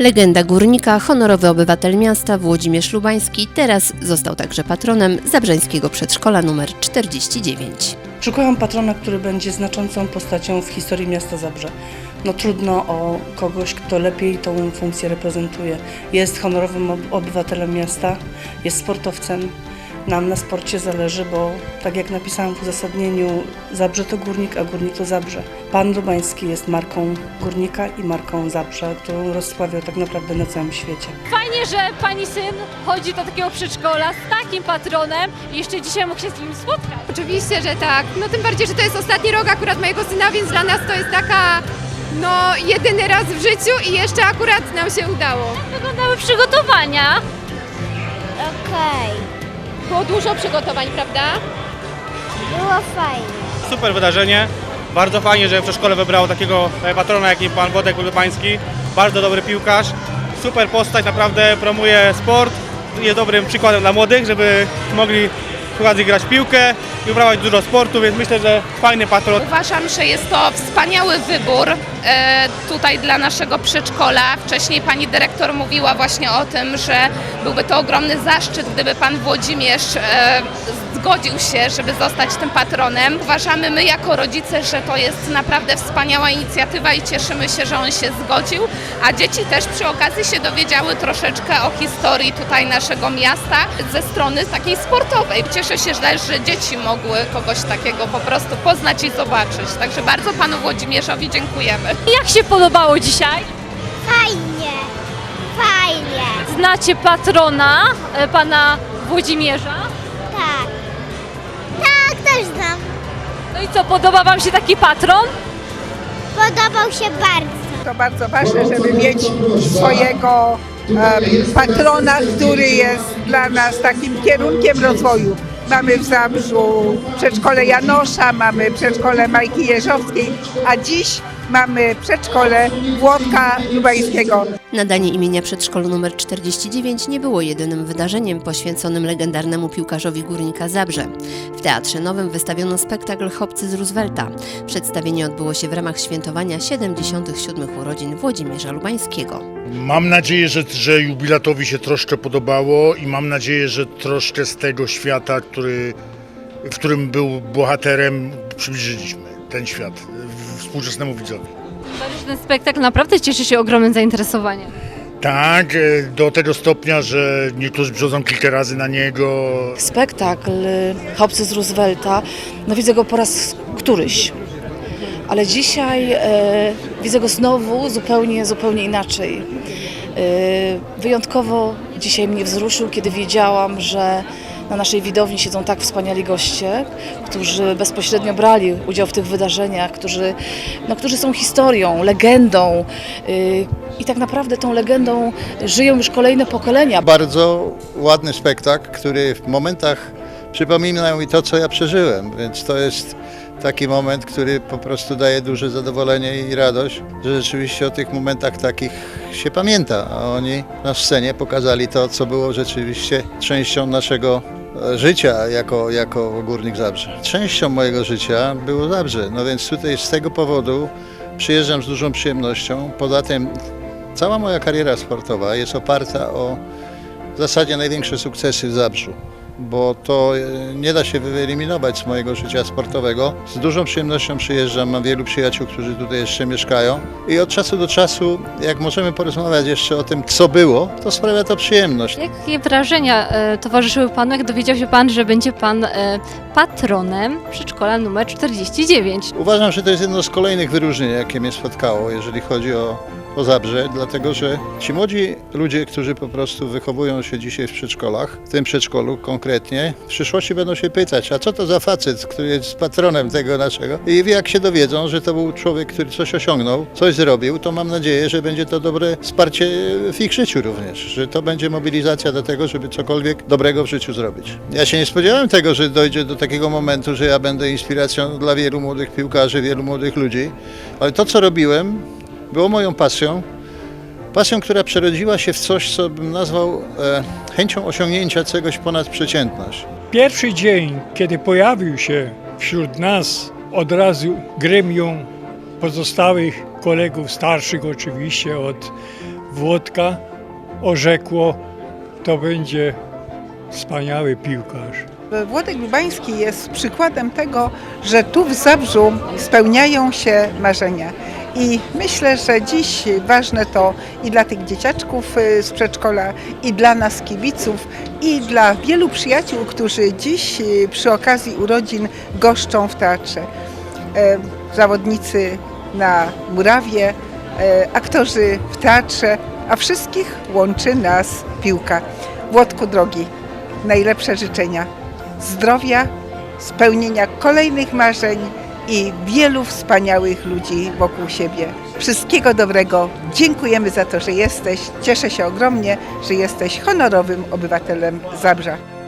Legenda górnika, honorowy obywatel miasta Włodzimierz Lubański teraz został także patronem Zabrzeńskiego Przedszkola nr 49. Szukałam patrona, który będzie znaczącą postacią w historii miasta Zabrze. No trudno o kogoś, kto lepiej tą funkcję reprezentuje. Jest honorowym ob- obywatelem miasta, jest sportowcem. Nam na sporcie zależy, bo tak jak napisałam w uzasadnieniu, Zabrze to górnik, a górnik to Zabrze. Pan Lubański jest marką górnika i marką Zabrze, którą rozsławiał tak naprawdę na całym świecie. Fajnie, że pani syn chodzi do takiego przedszkola z takim patronem i jeszcze dzisiaj mógł się z nim spotkać. Oczywiście, że tak. No tym bardziej, że to jest ostatni rok akurat mojego syna, więc dla nas to jest taka no jedyny raz w życiu i jeszcze akurat nam się udało. Wyglądały przygotowania. Okej, Było dużo przygotowań, prawda? było fajnie. Super wydarzenie. Bardzo fajnie, że przedszkole wybrało takiego e, patrona, jakim pan Wodek Lubański. Bardzo dobry piłkarz. Super postać, naprawdę promuje sport. Jest dobrym przykładem dla młodych, żeby mogli okazji grać w piłkę i uprawiać dużo sportu, więc myślę, że fajny patron. Uważam, że jest to wspaniały wybór e, tutaj dla naszego przedszkola. Wcześniej pani dyrektor mówiła właśnie o tym, że byłby to ogromny zaszczyt, gdyby pan Włodzimierz e, zgodził się, żeby zostać tym patronem. Uważamy my jako rodzice, że to jest naprawdę wspaniała inicjatywa i cieszymy się, że on się zgodził, a dzieci też przy okazji się dowiedziały troszeczkę o historii tutaj naszego miasta ze strony takiej sportowej. Cieszę się też, że dzieci mogły kogoś takiego po prostu poznać i zobaczyć. Także bardzo panu Włodzimierzowi dziękujemy. Jak się podobało dzisiaj? Fajnie, fajnie. Znacie patrona e, pana Włodzimierza? Tak. Tak, też znam. No i co, podoba wam się taki patron? Podobał się bardzo. To bardzo ważne, żeby mieć swojego patrona, który jest dla nas takim kierunkiem rozwoju. Mamy w Zabrzu przedszkole Janosza, mamy przedszkole Majki Jeżowskiej, a dziś mamy przedszkole Włodka Lubańskiego. Nadanie imienia przedszkolu nr 49 nie było jedynym wydarzeniem poświęconym legendarnemu piłkarzowi górnika Zabrze. W Teatrze Nowym wystawiono spektakl Chłopcy z Roosevelta. Przedstawienie odbyło się w ramach świętowania 77. urodzin Włodzimierza Lubańskiego. Mam nadzieję, że, że jubilatowi się troszkę podobało i mam nadzieję, że troszkę z tego świata, który, w którym był bohaterem, przybliżyliśmy ten świat w- współczesnemu widzowi. Ten spektakl naprawdę cieszy się ogromnym zainteresowaniem. Tak, e, do tego stopnia, że niektórzy przychodzą kilka razy na niego. spektakl y, Chłopcy z Roosevelta, no widzę go po raz któryś. Ale dzisiaj e, widzę go znowu zupełnie, zupełnie inaczej. E, wyjątkowo dzisiaj mnie wzruszył, kiedy wiedziałam, że na naszej widowni siedzą tak wspaniali goście, którzy bezpośrednio brali udział w tych wydarzeniach, którzy, no, którzy są historią, legendą y, i tak naprawdę tą legendą żyją już kolejne pokolenia. Bardzo ładny spektakl, który w momentach przypomina mi to, co ja przeżyłem, więc to jest taki moment, który po prostu daje duże zadowolenie i radość, że rzeczywiście o tych momentach takich się pamięta, a oni na scenie pokazali to, co było rzeczywiście częścią naszego życia jako, jako Górnik Zabrze. Częścią mojego życia było Zabrze, no więc tutaj z tego powodu przyjeżdżam z dużą przyjemnością. Poza tym cała moja kariera sportowa jest oparta o w zasadzie największe sukcesy w Zabrzu, bo to e, nie da się wyeliminować z mojego życia sportowego. Z dużą przyjemnością przyjeżdżam, mam wielu przyjaciół, którzy tutaj jeszcze mieszkają i od czasu do czasu, jak możemy porozmawiać jeszcze o tym, co było, to sprawia to przyjemność. Jakie wrażenia e, towarzyszyły panu, jak dowiedział się pan, że będzie pan e, patronem przedszkola numer 49? Uważam, że to jest jedno z kolejnych wyróżnień, jakie mnie spotkało, jeżeli chodzi o, o Zabrze, dlatego że ci młodzi ludzie, którzy po prostu wychowują się dzisiaj w przedszkolach, w tym przedszkolu konkretnie, w przyszłości będą się pytać, a co to za facet, który jest patronem tego naszego? I jak się dowiedzą, że to był człowiek, który coś osiągnął, coś zrobił, to mam nadzieję, że będzie to dobre wsparcie w ich życiu również, że to będzie mobilizacja do tego, żeby cokolwiek dobrego w życiu zrobić. Ja się nie spodziewałem tego, że dojdzie do takiego momentu, że ja będę inspiracją dla wielu młodych piłkarzy, wielu młodych ludzi, ale to, co robiłem, było moją pasją. Pasją, która przerodziła się w coś, co bym nazwał e, chęcią osiągnięcia czegoś ponad przeciętność. Pierwszy dzień, kiedy pojawił się wśród nas od razu gremium pozostałych kolegów, starszych oczywiście od Włodka orzekło, to będzie wspaniały piłkarz. Włodek Lubański jest przykładem tego, że tu w Zabrzu spełniają się marzenia. I myślę, że dziś ważne to i dla tych dzieciaczków y, z przedszkola, i dla nas kibiców, i dla wielu przyjaciół, którzy dziś y, przy okazji urodzin goszczą w teatrze. E, Zawodnicy na murawie, e, aktorzy w teatrze, a wszystkich łączy nas piłka. Włodku drogi, najlepsze życzenia zdrowia, spełnienia kolejnych marzeń i wielu wspaniałych ludzi wokół siebie. Wszystkiego dobrego. Dziękujemy za to, że jesteś. Cieszę się ogromnie, że jesteś honorowym obywatelem Zabrza.